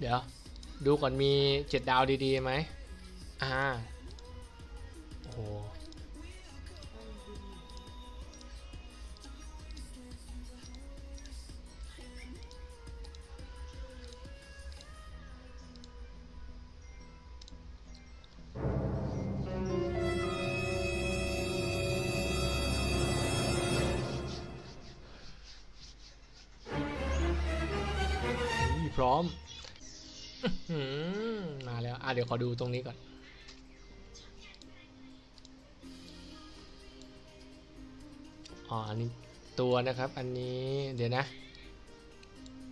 เดี๋ยว ดูก่อนมีเจ็ดดาวดีๆไหมอ่า ขอดูตรงนี้ก่อน อ๋อ อันนี้ตัวนะครับ อันนี้เดี๋ยวนะ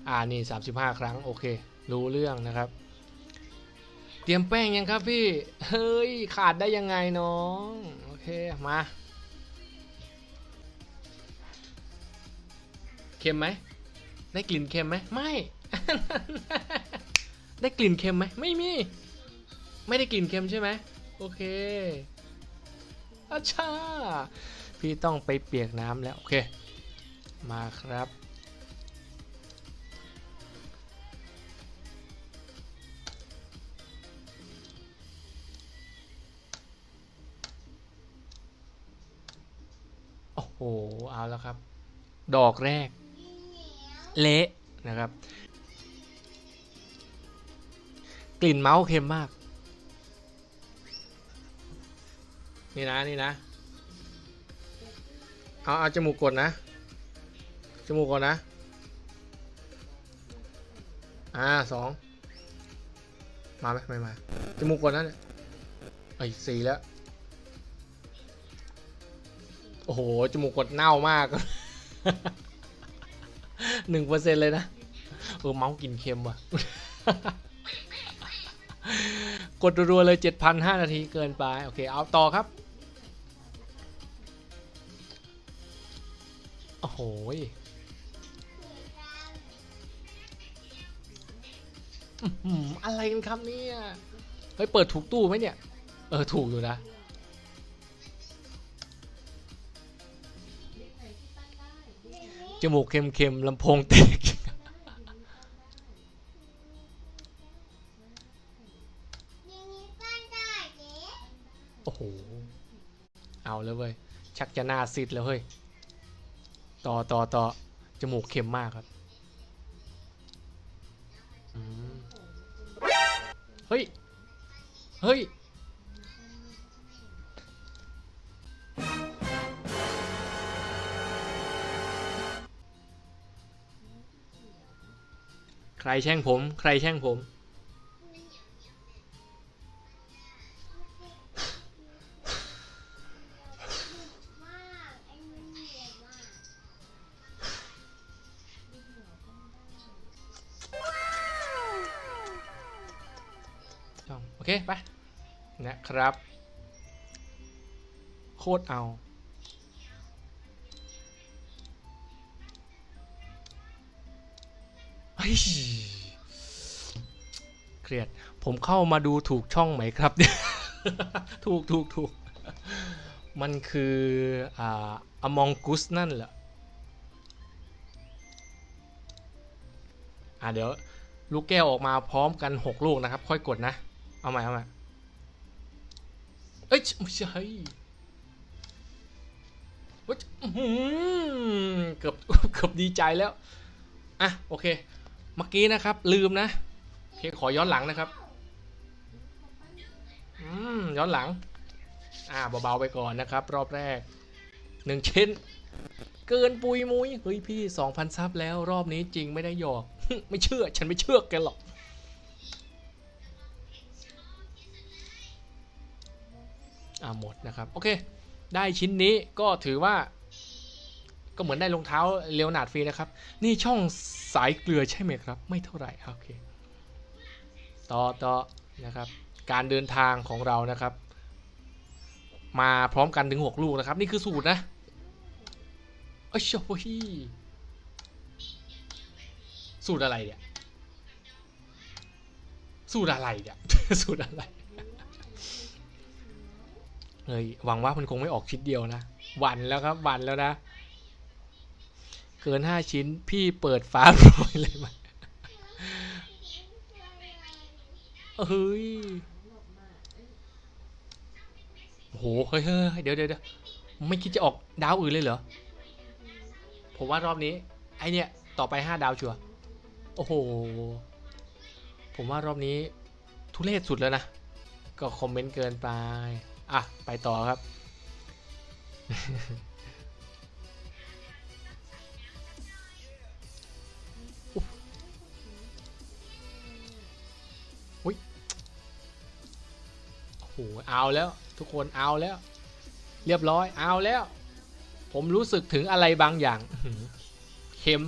อ่า นี่ 35 ครั้ง โอเค รู้เรื่องนะครับ เตรียมแป้งยังครับพี่ เฮ้ย ขาดได้ยังไงน้อง โอเค มาเค็มไหม ได้กลิ่นเค็มไหม ไม่ ได้กลิ่นเค็มไหม ไม่มี ไม่ได้กลิ่นเค็มใช่ไหมโอเคอาชาพี่ต้องไปเปียกน้ำแล้ว โอเค มาครับ โอ้โห เอาแล้วครับ ดอกแรก เละนะครับ กลิ่นเมาส์เค็มมาก นี่นะนี่นะ เอาเอาจมูกกดนะ จมูกก่อนนะ อ่าสองมาไหมไม่มา จมูกกดนะเนี่ยไอ้สี่แล้ว โอ้โห จมูกกดเน่ามากหนึ่งเปอร์เซ็นเลยนะ เออ เมาส์กินเค็มว่ะ กดรัวๆเลย7,005นาทีเกินไป โอเค เอาต่อครับ โอ้โหยอื้อหืออะไรกันครับเนี่ยเฮ้ยเปิดถูกตู้ไหมเนี่ย เออ ถูกอยู่นะจมูกเค็มๆลำโพงแตกโอ้โห เอาแล้วเว้ย ชักจะหน้าซิดแล้วเฮ้ย ต่อต่อต่อจมูกเค็มมากครับเฮ้ย เฮ้ย ใครแช่งผม ใครแช่งผม นะครับ โคตรเอาเฮ้ยเครียด ผมเข้ามาดูถูกช่องไหมครับ ถูกถูกถูก มันคืออ่า Among Us นั่นแหละอ่าเดี๋ยวลูกแก้วออกมาพร้อมกัน 6 ลูกนะครับ ค่อยกดนะ เอาใหม่เอาใหม่ เอ้ยไม่ใช่เฮ้ยเกือบเกือบดีใจแล้ว อะ โอเค เมื่อกี้นะครับ ลืมนะ โอเค ขอย้อนหลังนะครับ อืม ย้อนหลัง อ่าเบาๆไปก่อนนะครับ รอบแรกหนึ่งชิ้น เกินปุยมุยเฮ้ยพี่2,000ซับแล้วรอบนี้จริงไม่ได้หยอก ไม่เชื่อ ฉันไม่เชื่อแกหรอก อ่าหมดนะครับโอเค ได้ชิ้นนี้ก็ถือว่า ก็เหมือนได้รองเท้าเลโอนาดฟรีนะครับ นี่ช่องสายเกลือใช่ไหมครับ ไม่เท่าไหร่โอเคต่อต่อนะครับ การเดินทางของเรานะครับ มาพร้อมกันถึง6ลูกนะครับ นี่คือสูตรนะเอ้ยโอ้ยสูตรอะไรเนี่ย สูตรอะไรเนี่ย สูตรอะไร เฮ้ยหวังว่ามันคงไม่ออกชิ้นเดียวนะหวันแล้วครับหวันแล้วนะ เกินห้าชิ้นพี่เปิดฟ้าโปรยเลยไหมเฮ้ยโหเฮ้ยเดี๋ยวเดี๋ยวเดี๋ยวไม่คิดจะออกดาวอื่นเลยเหรอ ผมว่ารอบนี้ ไอเนี่ยต่อไปห้าดาวชัวโอ้โห ผมว่ารอบนี้ทุเรศสุดแล้วนะ ก็คอมเมนต์เกินไป อะ ไปต่อครับโอ้โหเอาแล้ว ทุกคนเอาแล้ว เรียบร้อยเอาแล้ว ผมรู้สึกถึงอะไรบางอย่างเค็ม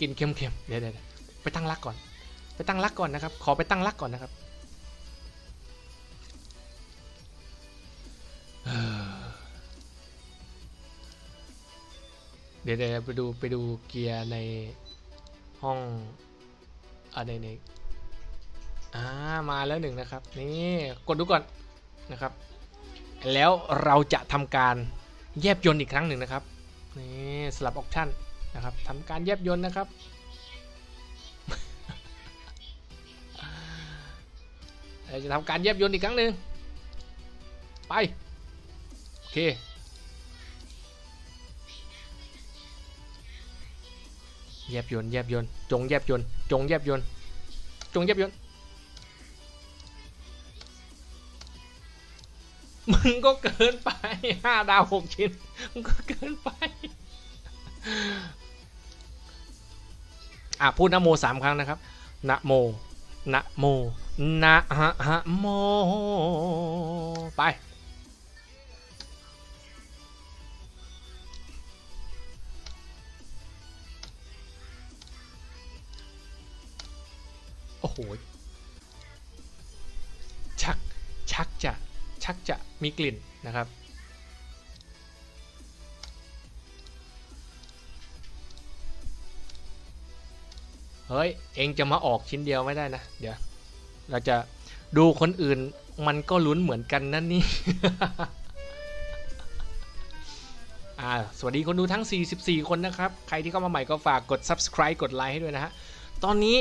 กินเค็มๆเดี๋ยวเดี๋ยวเดี๋ยวไปตั้งรักก่อน ไปตั้งรักก่อนนะครับ ขอไปตั้งรักก่อนนะครับ เดี๋ยวเดี๋ยวไปดูไปดูเกียร์ในห้องอ่าในในอ่ามาแล้วหนึ่งนะครับ นี่กดดูก่อนนะครับ แล้วเราจะทำการแยบยนต์อีกครั้งหนึ่งนะครับนี่สลับออปชั่นนะครับทำการแยบยนต์นะครับเราจะทำการแยบยนต์อีกครั้งหนึ่งไป โอเค แยบยนแยบยนจงแยบยนจงแยบยนจงแยบยนมึงก็เกินไปห้าดาวหกชิ้นมึงก็เกินไป อะพูดนะโมสามครั้งนะครับนะโมนะโมนะฮะฮะโมไป โหชักชักจะชักจะมีกลิ่นนะครับ เฮ้ย เองจะมาออกชิ้นเดียวไม่ได้นะ เดี๋ยว เราจะดูคนอื่นมันก็ลุ้นเหมือนกันนั่นนี่อ่าสวัสดีคนดูทั้ง 44 คนนะครับ ใครที่เข้ามาใหม่ก็ฝากกด subscribe กดไลค์ให้ด้วยนะฮะ ตอนนี้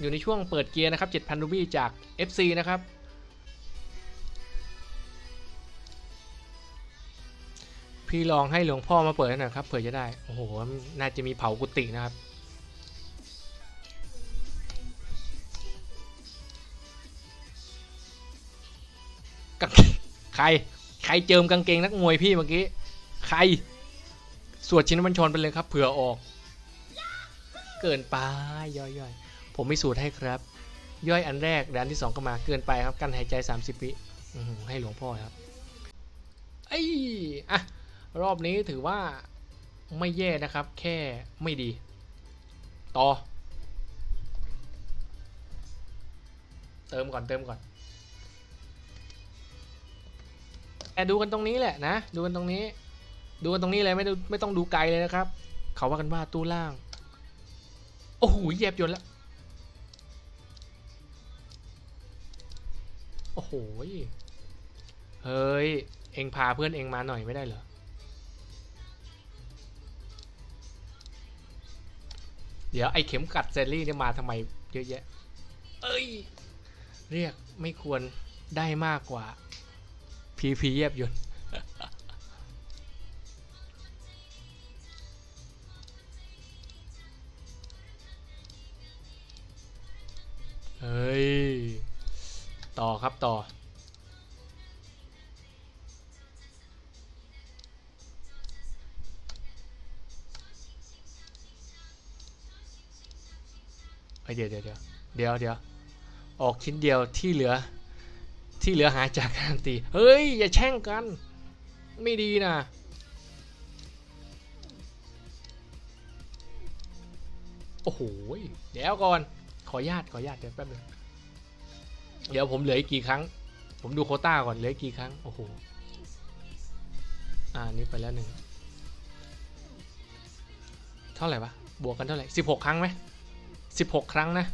อยู่ในช่วงเปิดเกียร์นะครับ 7,000รูบี้จาก FC นะครับ พี่ลองให้หลวงพ่อมาเปิดหน่อยครับเผื่อจะได้ โอ้โห น่าจะมีเผากุฏินะครับกางเกงใคร ใครเจิมกางเกงนักมวยพี่เมื่อกี้ ใคร สวดชินบัญชรไปเลยครับ เผื่อออก เกินไปย่อยย่อยๆ ผมมีสูตรให้ครับ ย่อยอันแรกเดี๋ยวอันที่สองก็มาเกินไปครับกันหายใจ 30วิอื้อหือให้หลวงพ่อครับไอ้อะรอบนี้ถือว่าไม่แย่นะครับ แค่ไม่ดี ต่อ เติมก่อนเติมก่อนแต่ดูกันตรงนี้แหละนะ ดูกันตรงนี้ ดูกันตรงนี้เลยไม่ไม่ต้องดูไกลเลยนะครับ เขาว่ากันว่าตู้ล่าง โอ้โหแยบยนแล้ว โอ้โหเฮ้ย เองพาเพื่อนเองมาหน่อยไม่ได้เหรอ เดี๋ยวไอ้เข็มกัดเซรี่เนี่ยมาทำไมเยอะแยะ เอ้ย เรียกไม่ควรได้มากกว่า พีพีเยียบยนต์ ครับต่อเฮ้ยเดี๋ยวเดี๋ยวเดี๋ยวเดี๋ยวเดี๋ยวออกชิ้นเดียวที่เหลือ ที่เหลือหาจากการตี เฮ้ย อย่าแช่งกัน ไม่ดีนะโอ้โหเดี๋ยวก่อน ขอญาตขอญาตเดี๋ยวแป๊บนึง เดี๋ยวผมเหลืออีกกี่ครั้ง ผมดูโคต้าก่อนเหลือกี่ครั้ง โอ้โห อ่านี่ไปแล้วหนึ่ง เท่าไหร่วะ บวกกันเท่าไหร่สิบหกครั้งไหมสิบหกครั้งนะ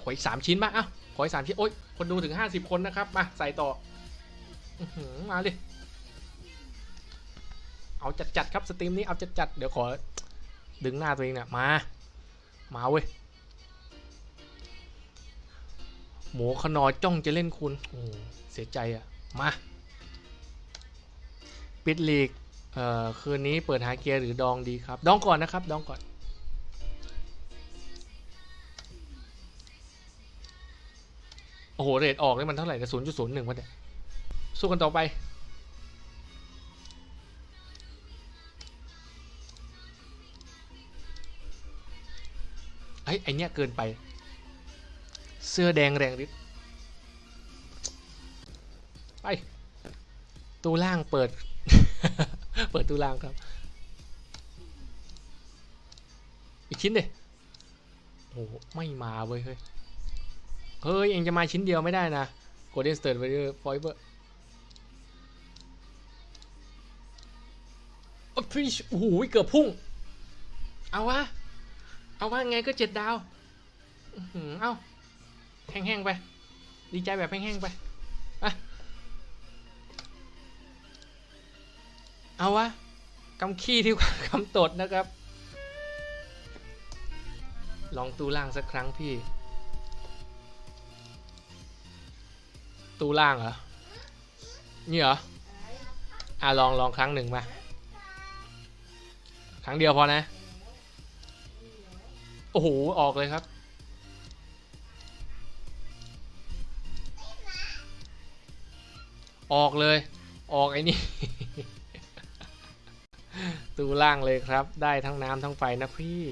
ขออีกสามชิ้นบ้างอะขออีกสามชิ้น โอ๊ย คนดูถึงห้าสิบคนนะครับ มา ใส่ต่ออื้อหือมาดิ เอาจัดๆครับสตรีมนี้เอาจัดๆเดี๋ยวขอดึงหน้าตัวเองเนี่ยมา มาเว้ย หมูขนอจ้องจะเล่นคุณโอ้เสียใจอะมา ปิดลีกเอ่อคืนนี้เปิดหาเกียร์หรือดองดีครับ ดองก่อนนะครับ ดองก่อนโอ้โห เรทออกนี่มันเท่าไหร่นะศูนย์จุดศูนย์หนึ่งวะเนี่ย สู้กันต่อไป เฮ้ยไอเนี้ยเกินไป สื้อแดงแรงฤทธิ์ไปตู้ล่างเปิด เปิดตู้ล่างครับ อีกชิ้นดิโอ้ไม่มาเว้ยเฮ้ย เฮ้ย เองจะมาชิ้นเดียวไม่ได้นะ Golden State Warrior Forever โอ้พี่โอ้โหเกือบพุ่ง เอาวะ เอาว่าไงก็เจ็ดดาวอื้อหือเอา แห้งๆไป ดีใจแบบแห้งๆไปอะเอาวะกำขี้ที่กว่ากำตดนะครับ ลองตูล่างสักครั้งพี่ ตูล่างเหรอ นี่เหรอ อะลองลองครั้งหนึ่งมา ครั้งเดียวพอนะ โอ้โห ออกเลยครับ ออกเลย ออกไอ้นี่ตูล่างเลยครับ ได้ทั้งน้ำทั้งไฟนะพี่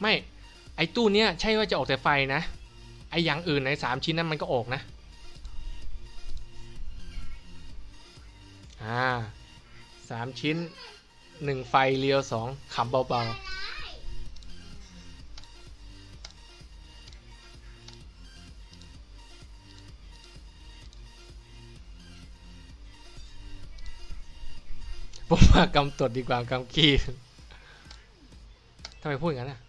ไม่ ไอ้ตู้เนี้ยใช่ว่าจะออกแต่ไฟนะ ไอ้อย่างอื่นในสามชิ้นนั้นมันก็ออกนะ อ่าสามชิ้นหนึ่งไฟเรียวสองขำเบาๆ ผมมากำตดดีกว่ากำขี้ทำไมพูดอย่างนั้นอะ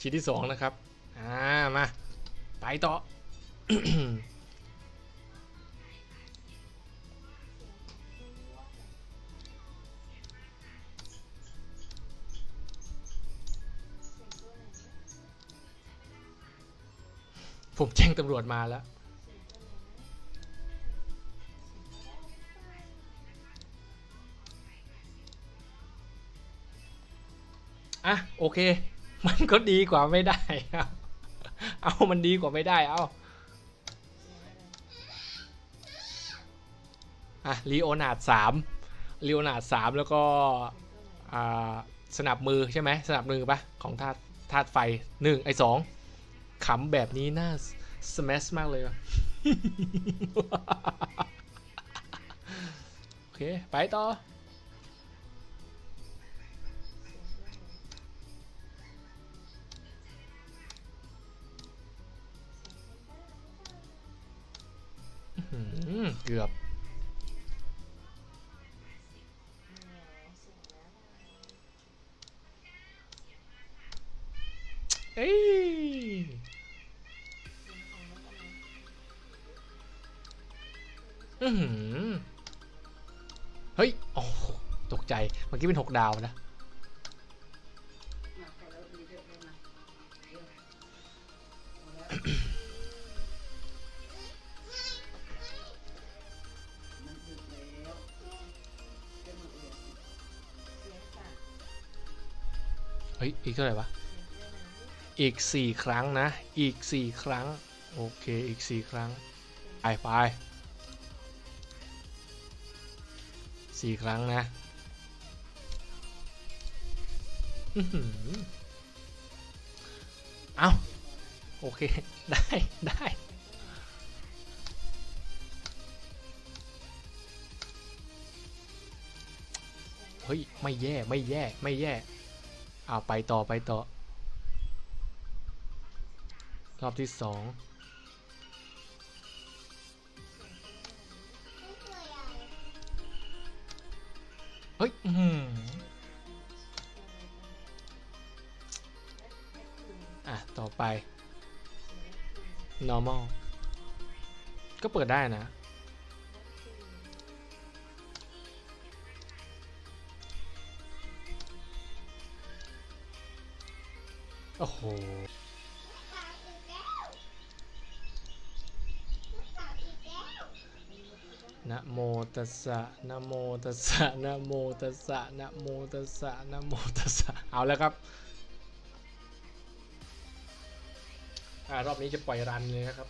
ชิ้นที่สองนะครับ อ่า มา ไปต่อ ผมแจ้งตำรวจมาแล้วอะโอเค มันก็ดีกว่าไม่ได้ครับ เอามันดีกว่าไม่ได้ เอาอะลีโอนาร์ดสามลีโอนาร์ดสามแล้วก็อ่าสนับมือใช่ไหมสนับมือปะของธาตุธาตุไฟหนึ่งไอสองขำแบบนี้น่าสแมสมากเลยวะโอเค ไปต่อ เกือบ เอ้ยอือหือ เฮ้ย โอ้ตกใจ เมื่อกี้เป็นหกดาวนะ อีกเท่าไหร่วะ อีกสี่ครั้งนะ อีกสี่ครั้ง โอเค อีกสี่ครั้ง ไปไปสี่ครั้งนะเอาโอเค ได้ ได้ เฮ้ย ไม่แย่ ไม่แย่ ไม่แย่ เอาไปต่อไปต่อ รอบที่สองเฮ้ยอื้อหืออะ ต่อไป normal ก็เปิดได้นะ โอ้โหนะโมตัสสะนะโมตัสสะนะโมตัสสะนะโมตัสสะนะโมตัสสะเอาแล้วครับอ่ารอบนี้จะปล่อยรันเลยนะครับ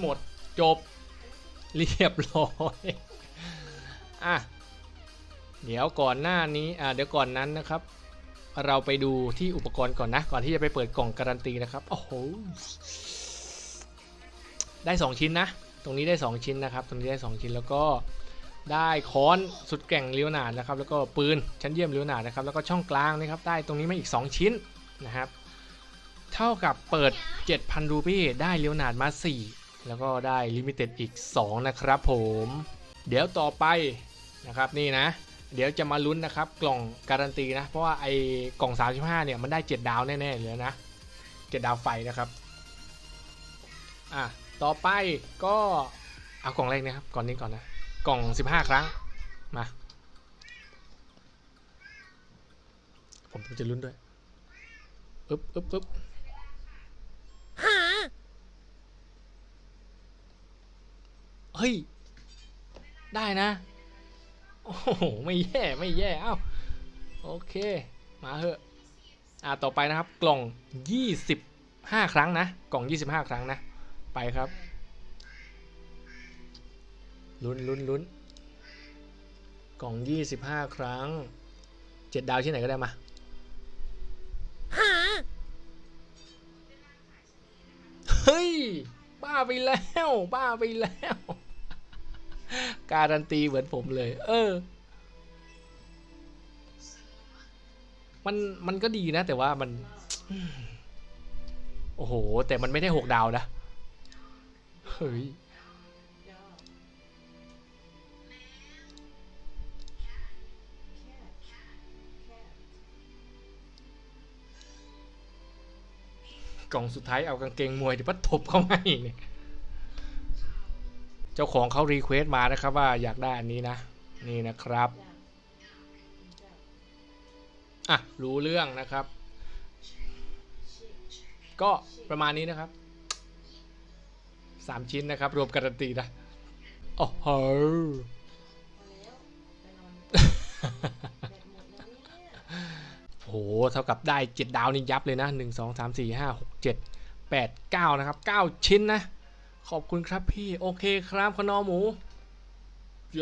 หมดจบ เรียบร้อยอะเดี๋ยวก่อนหน้านี้อ่าเดี๋ยวก่อนนั้นนะครับ เราไปดูที่อุปกรณ์ก่อนนะ ก่อนที่จะไปเปิดกล่องการันตีนะครับโอ้โหได้ 2 ชิ้นนะ ตรงนี้ได้ 2 ชิ้นนะครับ ตรงนี้ได้ 2 ชิ้นแล้วก็ได้ค้อนสุดแกร่งเลียวนาดนะครับ แล้วก็ปืนชั้นเยี่ยมเลียวนาดนะครับ แล้วก็ช่องกลางนะครับ ได้ตรงนี้มาอีก 2 ชิ้นนะครับ เท่ากับเปิด 7,000 รูปี้ได้เลียวนาดมา 4 แล้วก็ได้ลิมิเต็ดอีก 2 นะครับผม เดี๋ยวต่อไปนะครับนี่นะ เดี๋ยวจะมาลุ้นนะครับ กล่องการันตีนะ เพราะว่าไอ้กล่อง 35 เนี่ย มันได้ 7 ดาวแน่ๆเลยนะ7ดาวไฟนะครับอะต่อไปก็เอากล่องแรกนะครับ ก่อนนี้ก่อนนะ กล่อง 15 ครั้งมาผมจะลุ้นด้วยอึ๊บอึ๊บอึ๊บ เฮ้ย ได้นะ โอ้โห ไม่แย่ไม่แย่ เอ้า โอเค มาเถอะ อ่าต่อไปนะครับ กล่อง 25 ครั้งนะ กล่อง 25 ครั้งนะ ไปครับ ลุ้นลุ้นลุ้นกล่อง 25 ครั้ง 7 ดาวที่ไหนก็ได้มาเฮ้ย บ้าไปแล้ว บ้าไปแล้ว การันตีเหมือนผมเลย เออ มันมันก็ดีนะ แต่ว่ามัน โอ้โห แต่มันไม่ได้หกดาวนะ เฮ้ยกล่องสุดท้ายเอากางเกงมวยที่พัดทบเข้ามาอีกเนี่ย จ้าของเขารีเควสต์มานะครับว่าอยากได้อันนี้นะ นี่นะครับอะรู้เรื่องนะครับ ก็ประมาณนี้นะครับสามชิ้นนะครับ รวมการันตีนะโอ้โหโอ้โหเท่ากับได้7ดาวนี่ยับเลยนะ1 2 3 4 5 6 7 8 9นะครับ9ชิ้นนะ ขอบคุณครับพี่ โอเคครับขนอหมูโย